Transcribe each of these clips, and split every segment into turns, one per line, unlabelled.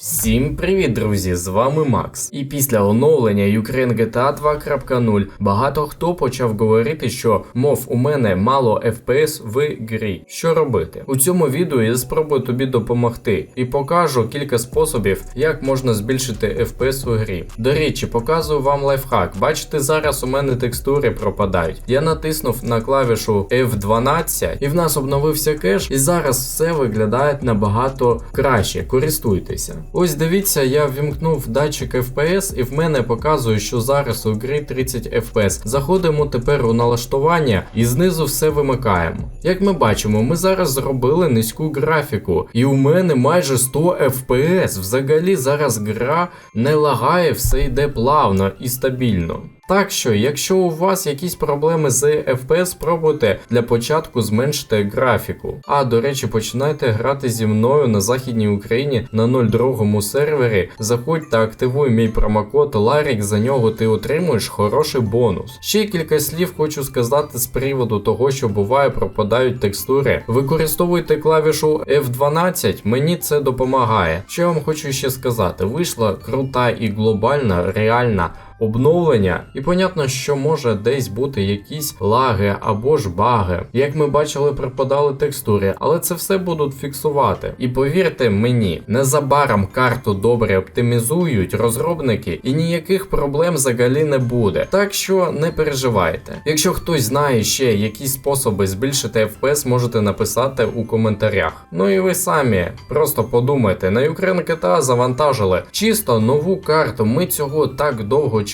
Всім привіт, друзі! З вами Макс. І після оновлення Ukraine GTA 2.0 багато хто почав говорити, що мов у мене мало FPS в грі. Що робити? У цьому відео я спробую тобі допомогти і покажу кілька способів, як можна збільшити FPS у грі. До речі, показую вам лайфхак. Бачите, зараз у мене текстури пропадають. Я натиснув на клавішу F12 і в нас обновився кеш, і зараз все виглядає набагато краще. Користуйтеся. Ось дивіться, я вімкнув датчик FPS і в мене показує, що зараз у грі 30 FPS. Заходимо тепер у налаштування і знизу все вимикаємо. Як ми бачимо, ми зараз зробили низьку графіку, і у мене майже 100 FPS. Взагалі зараз гра не лагає, все йде плавно і стабільно. Так що, якщо у вас якісь проблеми з FPS, спробуйте для початку зменшити графіку. А до речі, починайте грати зі мною на Західній Україні на 02 сервері. Заходь та активуй мій промокод LARIK, за нього ти отримуєш хороший бонус. Ще кілька слів хочу сказати з приводу того, що буває пропадають текстури. Використовуйте клавішу F12, мені це допомагає. Що я вам хочу ще сказати? Вийшла крута і глобальна, реальна обновлення, і понятно, що може десь бути якісь лаги або ж баги. Як ми бачили, пропадали текстури, але це все будуть фіксувати. І повірте мені, незабаром карту добре оптимізують розробники, і ніяких проблем взагалі не буде. Так що не переживайте. Якщо хтось знає ще якісь способи збільшити FPS, можете написати у коментарях. Ну і ви самі просто подумайте, на Ukraine GTA завантажили чисто нову карту. Ми цього так довго чекали,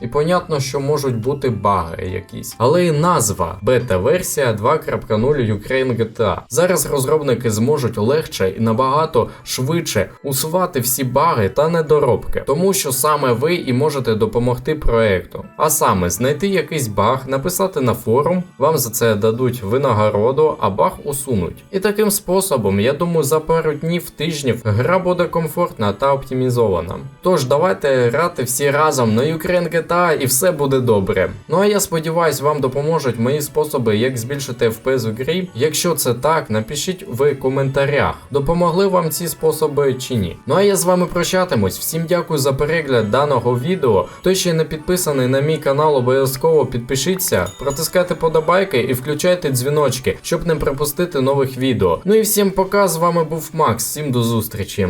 і понятно, що можуть бути баги якісь. Але і назва бета-версія 2.0 Ukraine GTA. Зараз розробники зможуть легше і набагато швидше усувати всі баги та недоробки, тому що саме ви і можете допомогти проекту. А саме знайти якийсь баг, написати на форум, вам за це дадуть винагороду, а баг усунуть. І таким способом, я думаю, за пару днів тижнів гра буде комфортна та оптимізована. Тож давайте грати всі разом на Ukraine GTA і все буде добре. Ну а я сподіваюсь, вам допоможуть мої способи, як збільшити FPS у грі. Якщо це так, напишіть в коментарях, допомогли вам ці способи чи ні. Ну а я з вами прощатимусь. Всім дякую за перегляд даного відео. Хто ще не підписаний на мій канал, обов'язково підпишіться, протискайте подобайки і включайте дзвіночки, щоб не пропустити нових відео. Ну і всім пока, з вами був Макс. Всім до зустрічі.